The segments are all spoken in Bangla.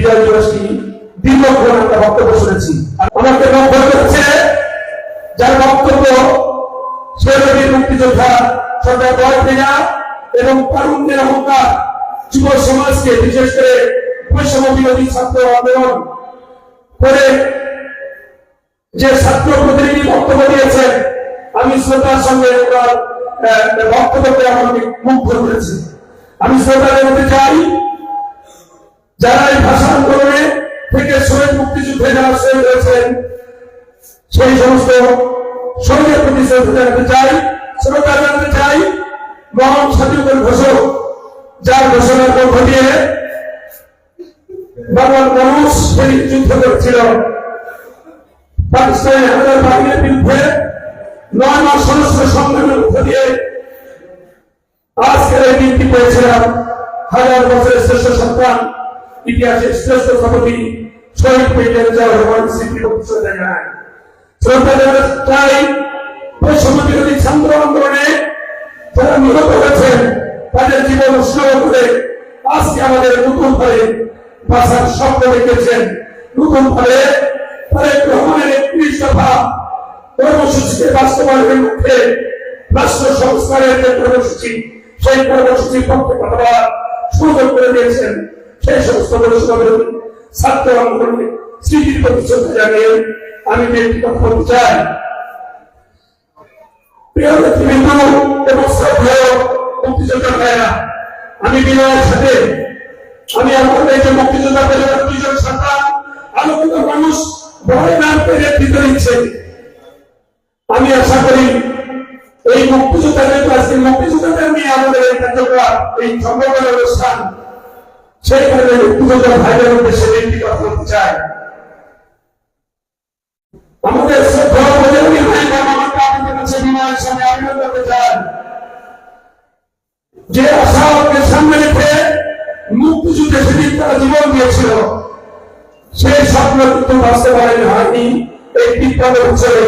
বিজয় দিবসটি দীর্ঘক্ষণ একটা বক্তব্য শুনেছি। আমাকে লক্ষ্য করছে যার বক্তব্য শেরবীর মুক্তিযোদ্ধা সর্দার বয় ভেঙা এবং তারুণ্যের অহংকার যুব সমাজকে, বিশেষ করে বৈষম্য বিরোধী ছাত্র আন্দোলন করে যে ছাত্র প্রতিনিধি বক্তব্য দিয়েছেন, আমি শ্রদ্ধার সঙ্গে ওনার বক্তব্যকে আমাকে মুগ্ধ করেছে। আমি শ্রদ্ধা জানাতে চাই যারা এই ভাষা আন্দোলনে থেকে শহীদ মুক্তিযুদ্ধে যারা শহীদ হয়েছেন, সেই সমস্ত শহীদের প্রতি শ্রদ্ধা জানাতে চাই, শ্রদ্ধা জানাতে চাই মহান স্বাধীনতার ঘোষক, যার ঘোষণার মধ্য দিয়ে বাংলার মানুষ সেই যুদ্ধ করেছিল। পাকিস্তানি হাজার বাহিনীর বিরুদ্ধে নয় মাস সশস্ত্র সংগ্রামের মধ্য দিয়ে আজকের এই দিনটি পেয়েছিলাম। হাজার বছরের শ্রেষ্ঠ সন্তান ইতিহাসের শ্রেষ্ঠ সভাপতি শহীদ জিয়াউর রহমান স্মৃতি জানায় ছাত্র আন্দোলনে যারা নিহত হয়েছেন, তাদের জীবন উৎসর্গ করে আজকে আমাদের নতুন বাঁচার স্বপ্ন রেখেছেন নতুন তারেক রহমানের একত্রিশ দফা বাস্তবায়নের রাষ্ট্র সংস্কারের যে কর্মসূচি, সেই কর্মসূচির পক্ষে কথা সুযোগ করে দিয়েছেন সেই সমস্ত বৈষ্ণবের ছাত্র আন্দোলনে স্মৃতির প্রতি শ্রদ্ধা জানিয়ে আমি কথা বলতে চাই। প্রিয় নেতৃবৃন্দ এবং শ্রদ্ধেয় মুক্তিযোদ্ধা ভাইয়েরা, আমি বিনয়ের সাথে, আমি এই যে মুক্তিযোদ্ধা পরিবার দুইজন সন্তান, আলোকিত মানুষ, ভয় না পেরে নেতৃত্ব দিচ্ছে আমি আশা করি এই মুক্তিযোদ্ধাদের আজকে মুক্তিযোদ্ধাদের নিয়ে আমাদের এই কার্যক্রম এই সম্মেলন অনুষ্ঠান সেইখানে মুক্তিযোদ্ধা ভাইদের উদ্দেশ্যে একটি কথা বলতে চাই আমাদের শ্রদ্ধা উপযোগী ভাই আমাকে আপনাদের কাছে বিনয়ের সঙ্গে আবেদন করতে চাই যে সামনে রেখে মুক্তিযুদ্ধে সেদিন তারা জীবন দিয়েছিল সেই স্বপ্ন কিন্তু বাস্তবায়ন হয়নি। এই বিপ্লব উৎসবে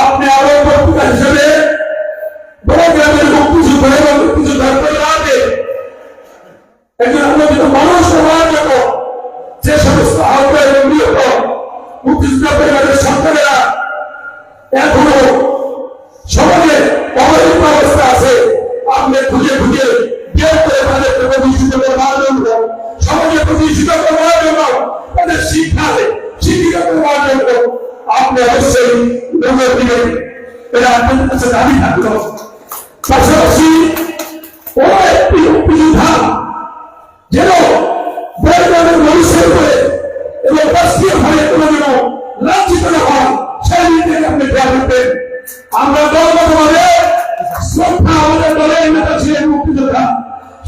আপনি আরও বক্তৃতা হিসেবে বড় গ্রামের মুক্তিযুদ্ধ এবং মুক্তিযুদ্ধের পরিবারে একজন আলোকিত মানুষ হওয়ার জন্য যে সমস্ত এবং নিহত মুক্তিযুদ্ধ পরিবারের সন্তানেরা এখনও সমাজে অবহেলিত অবস্থা আছে, আপনি খুঁজে খুঁজে বের করে তাদেরকে প্রতিষ্ঠিত করবার জন্য, সমাজে প্রতিষ্ঠিত করবার জন্য, তাদের শিক্ষায় শিক্ষিত করবার জন্য, আপনি অবশ্যই নজর দিবেন। এটা আপনাদের কাছে দাবি থাকল। পাশাপাশি ও একটি মুক্তিযোদ্ধা যেন বৈজ্ঞানিক মানুষের উপরে এবং রাষ্ট্রীয় ভাবে কোনো যেন লাঞ্ছিত না হয়, সেই দিকে আপনি খেয়াল রাখবেন। আমরা দলগতভাবে শ্রদ্ধা আমাদের দলের নেতা ছিলেন মুক্তিযোদ্ধা।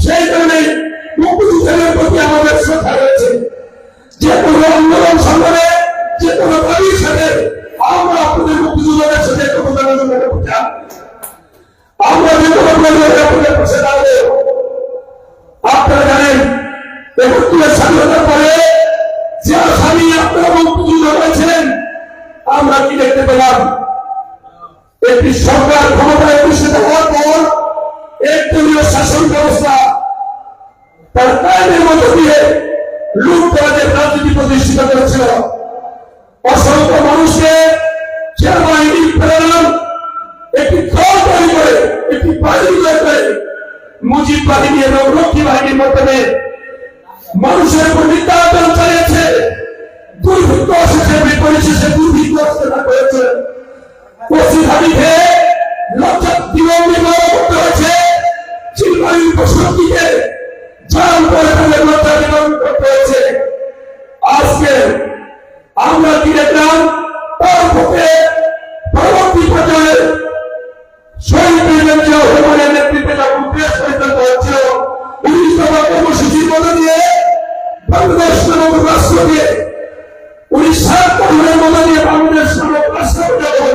সেই কারণে মুক্তিযুদ্ধের প্রতি আমাদের শ্রদ্ধা রয়েছে। যে মুক্তিযোদ্ধাদের একাত্তরের স্বাধীনতার পরে যে আসামি আপনারা মুক্তিযুদ্ধ করেছিলেন, আমরা কি দেখতে পেলাম? একটি সরকার ক্ষমতায় প্রতিষ্ঠিত হওয়ার পর এক দলীয় শাসন ব্যবস্থা তার কায়নের মধ্য দিয়ে লুটতরাজের রাজনীতি প্রতিষ্ঠিত করেছিল। অসংখ্য মানুষকে সেনাবাহিনী ফেরালাম, একটি দল তৈরি করে, একটি বাহিনী তৈরি করে, মুজিব বাহিনী এবং রক্ষী বাহিনীর মাধ্যমে মানুষের উপর নির্যাতন চালিয়েছে। দুর্ভিক্ষ শেষে পরিশেষে দুর্ভিক্ষ অবস্থা করেছে। পশ্চিম হাবিবে লজ্জা দিবন নির্মাণ করতে হয়েছে। চিলবাড়ির প্রশক্তিকে রাষ্ট্রকে উড়িষ্যার কর্মের মতো দিয়ে বাংলাদেশ নামক রাষ্ট্র যখন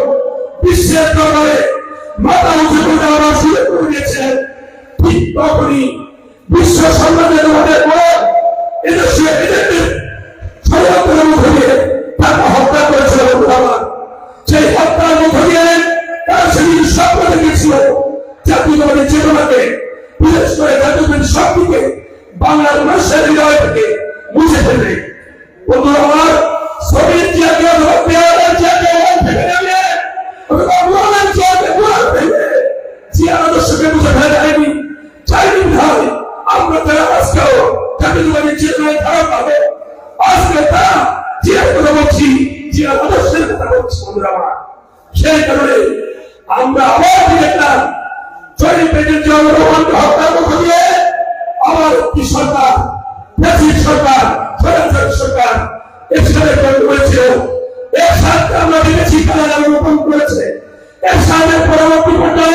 বিশ্বের দরবারে মাথা উঁচু করে সুযোগ করে দিয়েছে ঠিক তখনই বিশ্ব সম্মানের আমাদের আমরা আবার দেখলাম শহীদ প্রেসিডেন্ট রহমানকে হত্যা মধ্য দিয়ে আবার একটি সরকার? ফ্যাসিস্ট সরকার, স্বৈরাচারী সরকার এরশাদে তৈরি এর সাথে আমরা দেখেছি, কারা রোপণ করেছে। এরশাদের পরবর্তী পর্যায়ে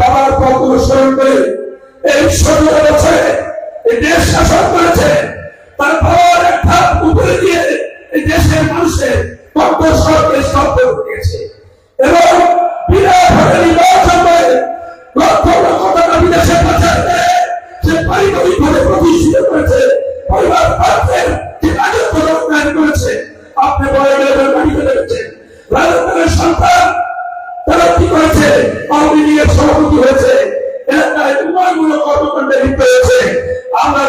বাবার পথ অনুসরণ করে এই সতেরো বছরে এই দেশ শাসন করেছে, তার বাবার এক ধাপ উপরে দিয়ে এই দেশের মানুষের কত সরকারের স্তব্ধ করেছে এবং বিরাট ভাবে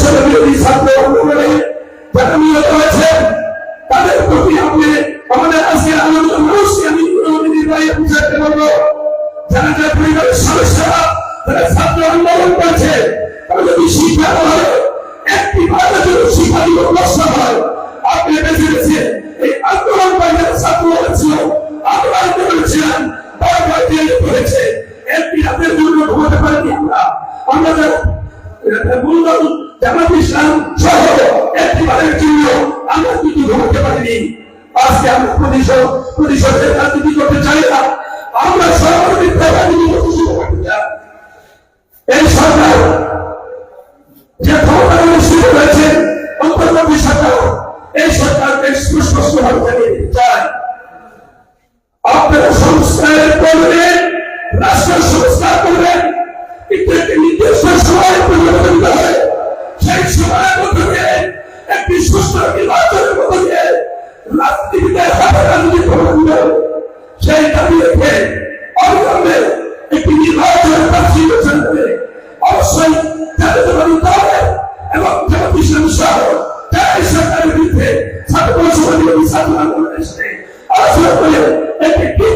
বছর বিরোধী ছাত্র আন্দোলনে যারা নিহত হয়েছেন তাদের প্রতি আপনি আমাদের আজকে আনন্দ মানুষকে আমি নির্বাহী বুঝাতে পারব, যারা যারা পরিবারের সদস্যরা, যারা ছাত্র আন্দোলন করেছে, তারা যদি শিক্ষা হয়, একটি ভারতের জন্য শিক্ষা দিব। পারিনি। আজকে আমরা প্রতিশোধ, প্রতিশোধের রাজনীতি করতে চাই না? আমরা সর্বাধিক রাজনীতি করতে শুরু করতে চাই। এই সরকার যে ক্ষমতা শুরু হয়েছে, অন্তর্বর্তী সরকার, এই সরকারকে সুস্পষ্ট ভাবে দিতে আপনারা সংস্কারের করবেন রাষ্ট্র সংস্কার করবেন কিন্তু একটি নির্দিষ্ট সময়ের পরিবর্তন দিতে সেই সময়ের মধ্যে একটি সুস্থ দিয়ে রাজনীতিতে রাজনীতি প্রবন্ধ সেই দাবি রেখে অবিলম্বে একটি নির্বাচনের প্রার্থী ঘোষণা করে অবশ্যই জাতীয় জনতা এবং জামাত ইসলামী সহ তারাই সরকারের বিরুদ্ধে ছাত্র পরিষদ ছাত্র আন্দোলন এসে আলোচনা করে একটি